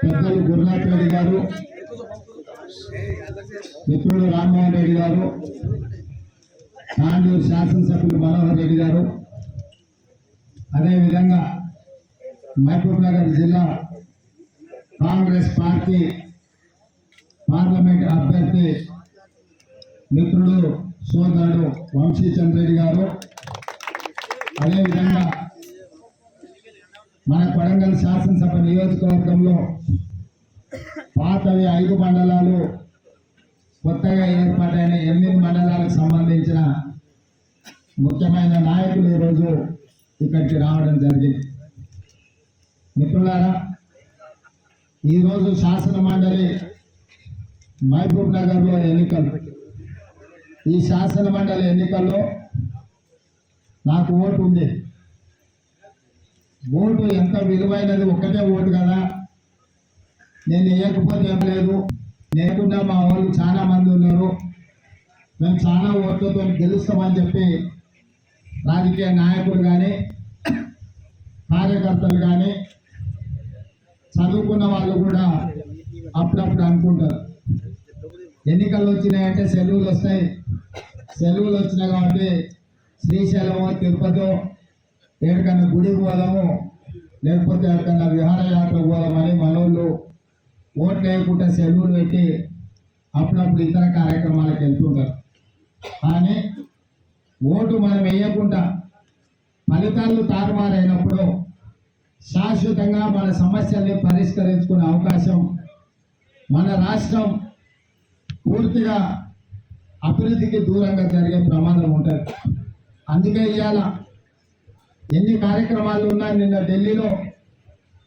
పెద్దలు గురునాథ్ రెడ్డి గారు మిత్రుడు రామ్మోహన్ రెడ్డి గారు తాండూరు శాసనసభ్యులు మనోహర్ రెడ్డి గారు అదేవిధంగా మహబూబ్ నగర్ జిల్లా కాంగ్రెస్ పార్టీ పార్లమెంట్ అభ్యర్థి మిత్రులు వంశీ వంశీచంద్ర రెడ్డి గారు. అదేవిధంగా మన కొడంగల్ శాసనసభ నియోజకవర్గంలో పాతవి ఐదు మండలాలు కొత్తగా ఏర్పాటైన ఎనిమిది మండలాలకు సంబంధించిన ముఖ్యమైన నాయకులు ఈరోజు ఇక్కడికి రావడం జరిగింది. మిత్రులారా ఈరోజు శాసన మండలి మహబూబ్ నగర్లో ఎన్నికలు. ఈ శాసన మండలి ఎన్నికల్లో నాకు ఓటు ఉంది. ఓటు ఎంత విలువైనది ఒక్కటే ఓటు కదా. నేను వేయకపోతే ఏం లేదు. లేకుండా మా వాళ్ళు చాలా మంది ఉన్నారు. మేము చాలా ఓట్లతో గెలుస్తామని చెప్పి రాజకీయ నాయకులు కానీ కార్యకర్తలు కానీ చదువుకున్న వాళ్ళు కూడా అప్పుడప్పుడు అనుకుంటారు. ఎన్నికలు వచ్చినాయంటే సెలవులు వస్తాయి. సెలవులు వచ్చినాయి కాబట్టి శ్రీశైలము తిరుపతి ఎక్కడికన్నా గుడికి పోదాము లేకపోతే ఎక్కడికన్నా విహారయాత్ర పోదామని మనోళ్ళు ఓట్లు వేయకుండా సెలవులు పెట్టి అప్పుడప్పుడు ఇతర కార్యక్రమాలకు వెళ్తుంటారు. కానీ ఓటు మనం వేయకుండా ఫలితాలు తారుమారైనప్పుడు శాశ్వతంగా మన సమస్యల్ని పరిష్కరించుకునే అవకాశం మన రాష్ట్రం పూర్తిగా అభివృద్ధికి దూరంగా జరిగే ప్రమాదం ఉంటుంది. అందుకే ఇవాళ ఎన్ని కార్యక్రమాలు ఉన్నా నిన్న ఢిల్లీలో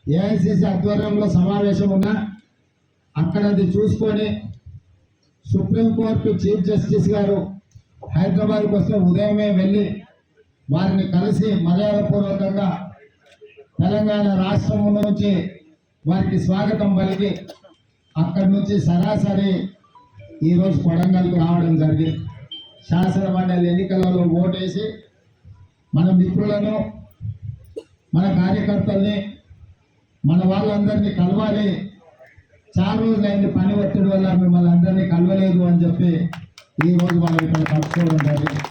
ఏఐసిసి ఆధ్వర్యంలో సమావేశం ఉన్నా అక్కడ అది చూసుకొని సుప్రీంకోర్టు చీఫ్ జస్టిస్ గారు హైదరాబాద్కి వస్తే ఉదయమే వెళ్ళి వారిని కలిసి మర్యాదపూర్వకంగా తెలంగాణ రాష్ట్రం నుంచి వారికి స్వాగతం పలికి అక్కడి నుంచి సరాసరి ఈరోజు కొడంగల్కి రావడం జరిగింది శాసన మండలి ఎన్నికలలో ఓటేసి మన మిత్రులను మన కార్యకర్తల్ని మన వాళ్ళందరినీ కలవాలి. చాలా రోజులైంది పని ఒత్తిడి వల్ల మిమ్మల్ని అందరినీ కలవలేదు అని చెప్పి ఈ రోజు మనం ఇక్కడ కలుసుకోవడం జరిగింది.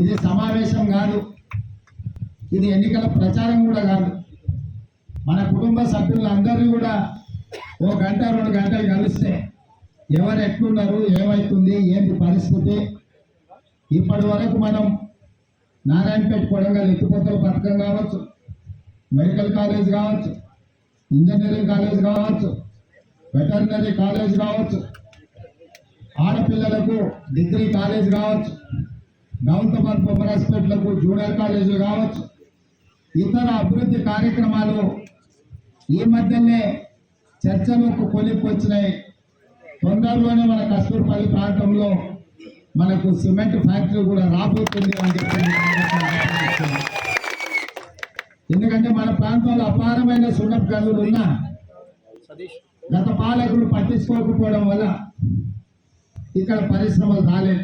ఇది సమావేశం కాదు. ఇది ఎన్నికల ప్రచారం కూడా కాదు. మన కుటుంబ సభ్యులందరినీ కూడా ఓ గంట రెండు గంటలు ఎవరు ఎట్లున్నారు ఏమవుతుంది ఏంటి పరిస్థితి? ఇప్పటి వరకు మనం నారాయణపేట కొడంగల్ ఎత్తిపోతల పథకం కావచ్చు మెడికల్ కాలేజ్ కావచ్చు ఇంజనీరింగ్ కాలేజ్ కావచ్చు వెటర్నరీ కాలేజ్ కావచ్చు ఆడపిల్లలకు డిగ్రీ కాలేజ్ కావచ్చు గౌతమన్ హాస్పిటల్కు జూనియర్ కాలేజీలు కావచ్చు ఇతర అభివృద్ధి కార్యక్రమాలు ఈ మధ్యనే చర్చలకు కొలిపి వచ్చినాయి తొందరలోనే మన కస్తూర్పల్లి ప్రాంతంలో మనకు సిమెంట్ ఫ్యాక్టరీ కూడా రాబోతుంది అని చెప్పి. ఎందుకంటే మన ప్రాంతంలో అపారమైన సున్నపు గనులు ఉన్నా గత పాలకులు పట్టించుకోకపోవడం వల్ల ఇక్కడ పరిశ్రమలు రాలేదు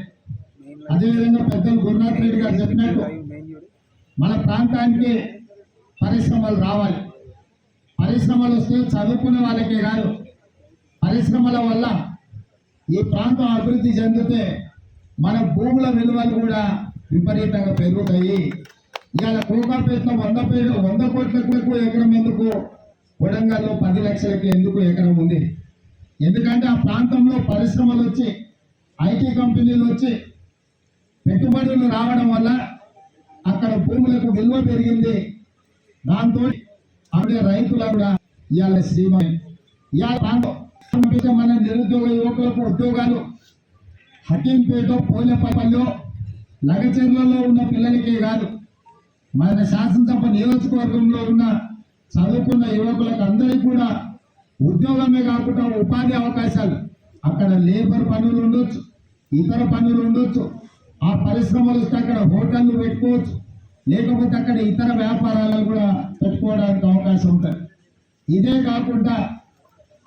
అదేవిధంగా పెద్దలు గురునాథ్ రెడ్డి గారు చెప్పినట్టు మన ప్రాంతానికి పరిశ్రమలు రావాలి. పరిశ్రమలు వస్తే చదువుకున్న వాళ్ళకే కాదు. పరిశ్రమల వల్ల ఈ ప్రాంతం అభివృద్ధి చెందితే మన భూముల విలువలు కూడా విపరీతంగా పెరుగుతాయి. ఇవాళ కోకాపేట వంద పేరు వంద కోట్లకు ఎకరం ఎందుకు? కొడంగల్లో పది లక్షలకు ఎందుకు ఎకరం ఉంది? ఎందుకంటే ఆ ప్రాంతంలో పరిశ్రమలు వచ్చి ఐటీ కంపెనీలు వచ్చి పెట్టుబడులు రావడం వల్ల అక్కడ భూములకు విలువ పెరిగింది. దాంతో అప్పుడే రైతులు కూడా ఇవాళ శ్రీమ ఇవాళ ప్రాంతం మన నిరుద్యోగ యువకులకు ఉద్యోగాలు హకీంపేట పోలేపల్లిలో లగచెర్లలో ఉన్న పిల్లలకే కాదు. మన శాసనసభ నియోజకవర్గంలో ఉన్న చదువుకున్న యువకులకు అందరికీ కూడా ఉద్యోగమే కాకుండా ఉపాధి అవకాశాలు. అక్కడ లేబర్ పనులు ఉండొచ్చు ఇతర పనులు ఉండొచ్చు. ఆ పరిశ్రమలు వస్తే అక్కడ హోటళ్ళు పెట్టుకోవచ్చు. లేకపోతే అక్కడ ఇతర వ్యాపారాలను కూడా పెట్టుకోవడానికి అవకాశం ఉంటుంది. ఇదే కాకుండా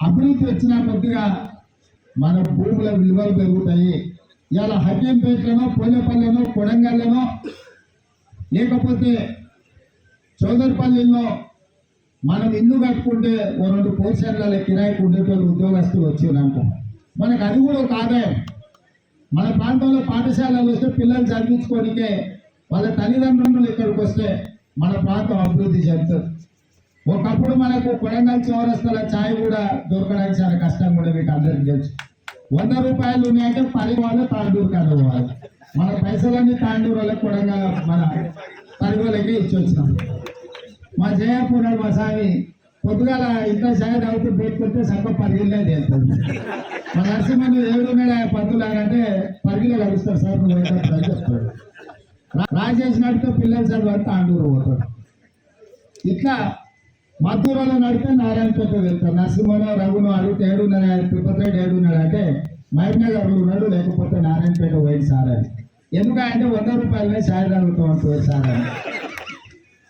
అభివృద్ధి వచ్చిన కొద్దిగా మన భూముల విలువలు పెరుగుతాయి. ఇలా హకీంపేటలోనో పోలేపల్లిలోనో కొడంగల్లోనో లేకపోతే చౌదరిపల్లిలో మనం ఇల్లు కట్టుకుంటే ఓ రెండు పోషన్ల కిరాయికి ఉండేటోళ్ళు ఉద్యోగస్తులు వచ్చిందంట మనకు అది కూడా ఒక ఆదాయం. మన ప్రాంతంలో పాఠశాలలు వస్తే పిల్లలు చదివించుకోనికే వాళ్ళ తల్లిదండ్రులు ఇక్కడికి వస్తే మన ప్రాంతం అభివృద్ధి చెందుతుంది. ఒకప్పుడు మనకు కొడంగల్ చౌరస్తల ఛాయ్ కూడా దొరకడానికి చాలా కష్టం కూడా మీకు అందరికీ తెలుసు. వంద రూపాయలు ఉన్నాయంటే పది వాళ్ళు తాండూరు కాదు వాళ్ళు మన పైసలన్నీ తాండూరు వాళ్ళకి కొడంగల్ మన పరిగోలకి ఇచ్చి వచ్చినాం. మా జయపూర్ మా స్వామి పొద్దుగాల ఇంత ఛాయ్ తాగుతూ పెట్టుకుంటే సగం పరిగిలే తేలుతుంది. మా నరసింహను ఏడున్నాడు ఆ పంతులు అంటే పరిగిలో కలుస్తారు సార్ నువ్వు అని చెప్తాడు రాజేష్ నాటితో పిల్లలు చదివి తాండూరు పోతాడు ఇట్లా మద్దూరులో నడితే నారాయణపేట వెళ్తారు నరసింహను రఘును అడిగితే ఏడున్నాడు తిరుపతి ఏడున్నాడు అంటే మహబూబ్నగర్లో ఉన్నాడు లేకపోతే నారాయణపేట పోయింది సార్ అని. ఎందుకంటే వంద రూపాయలనే ఛాయ్ తాగుతాం అంటారు సార్ అని.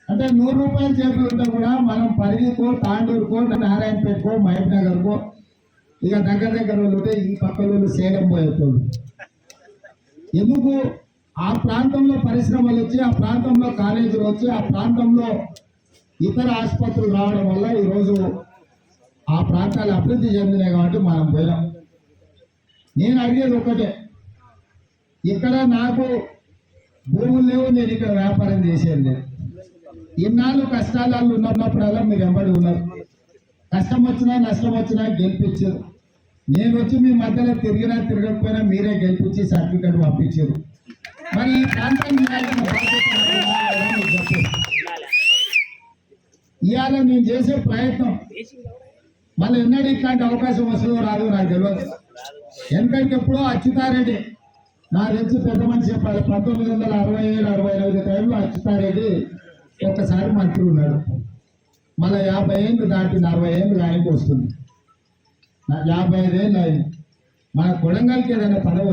అంటే నూరు రూపాయలు చేతులు ఉంటే కూడా మనం పరిగికో తాండూరుకో నారాయణపేటకో మహబూబ్నగర్కో ఇక దగ్గర దగ్గర వాళ్ళు ఉంటే ఈ పక్క వాళ్ళు సేలం పోయేటోళ్ళు. ఎందుకు? ఆ ప్రాంతంలో పరిశ్రమలు వచ్చి ఆ ప్రాంతంలో కాలేజీలు వచ్చి ఆ ప్రాంతంలో ఇతర ఆసుపత్రులు రావడం వల్ల ఈరోజు ఆ ప్రాంతాలు అభివృద్ధి చెందినాయి కాబట్టి మనం పోయినాం. నేను అడిగేది ఒకటే ఇక్కడ నాకు భూములు లేవు నేను ఇక్కడ వ్యాపారం చేసేది లేదు. ఇన్నాళ్ళు కష్టాలలో ఉన్నప్పుడల్లా మీరు ఎంబడి ఉన్నారు. కష్టం వచ్చినా నష్టం వచ్చినా గెలిపించారు. నేను వచ్చి మీ మధ్యలో తిరిగినా తిరగకపోయినా మీరే గెలిపించి సర్టిఫికెట్ పంపించారు. మరి ఈ ప్రాంతం ఇవాళ నేను చేసే ప్రయత్నం. మళ్ళీ ఎన్నడూ ఇట్లాంటి అవకాశం వస్తుందో రాదు నాకు తెలియదు ఎందుకంటే ఎప్పుడో అచ్యుతారెడ్డి నా తెలుసు పెద్ద మనిషి ప- పంతొమ్మిది వందల అరవై ఏడు అరవై ఎనిమిది టైంలో అచ్యుతారెడ్డి ఒక్కసారి మంత్రి ఉన్నాడు. మళ్ళీ యాభై ఏళ్ళు దాటింది అరవై ఏళ్ళు ఆయనకు వస్తుంది. నా యాభై ఐదు ఏళ్ళు అయింది. మన కొడంగల్కి ఏదైనా పదవి